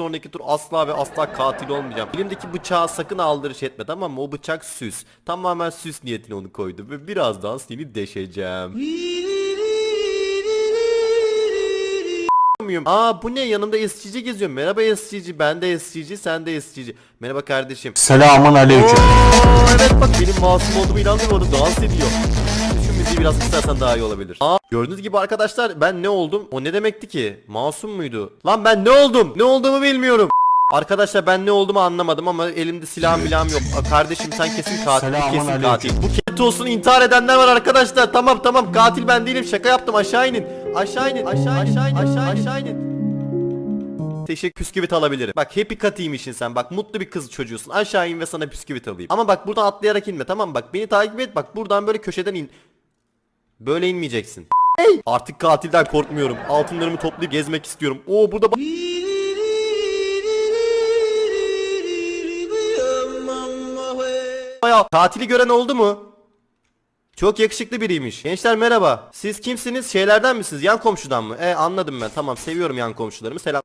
sonraki tur asla ve asla katil olmayacağım. Elimdeki bıçağı sakın aldırış etme tamam mı? O bıçak süs. Tamamen süs niyetine onu koydum ve birazdan seni deşeceğim. muyum? Aa bu ne yanımda esçici geziyor. Merhaba esçici. Ben de esçici sen de esçici. Merhaba kardeşim. Selamun aleyküm. Oo, evet bak benim masum olduğumu inandırmadım. Dans ediyor. Müziği biraz kısarsan daha iyi olabilir. Aa, gördüğünüz gibi arkadaşlar ben ne oldum? O ne demekti ki? Masum muydu? Lan ben ne oldum? Ne olduğumu bilmiyorum. Arkadaşlar ben ne olduğumu anlamadım ama elimde silahım bilahım yok. Aa, kardeşim sen kesin katil. Bu kesin katil. Bu kesin olsun intihar edenler var arkadaşlar. Tamam tamam katil ben değilim. Şaka yaptım. Aşağı inin. Aşağı inin. Aşağı inin. Aşağı inin. Aşağı inin. Aşağı inin. Püsküvit alabilirim. Bak happy katiymişsin sen. Bak mutlu bir kız çocuğusun. Aşağı in ve sana püsküvit alayım. Ama bak buradan atlayarak inme tamam mı? Bak beni takip et. Bak buradan böyle köşeden in. Böyle inmeyeceksin. Hey! Artık katilden korkmuyorum. Altınlarımı toplayıp gezmek istiyorum. Oo burada. Bayağı katili gören oldu mu? Çok yakışıklı biriymiş. Gençler merhaba. Siz kimsiniz? Şeylerden misiniz? Yan komşudan mı? E anladım ben. Tamam seviyorum yan komşularımı. Selam.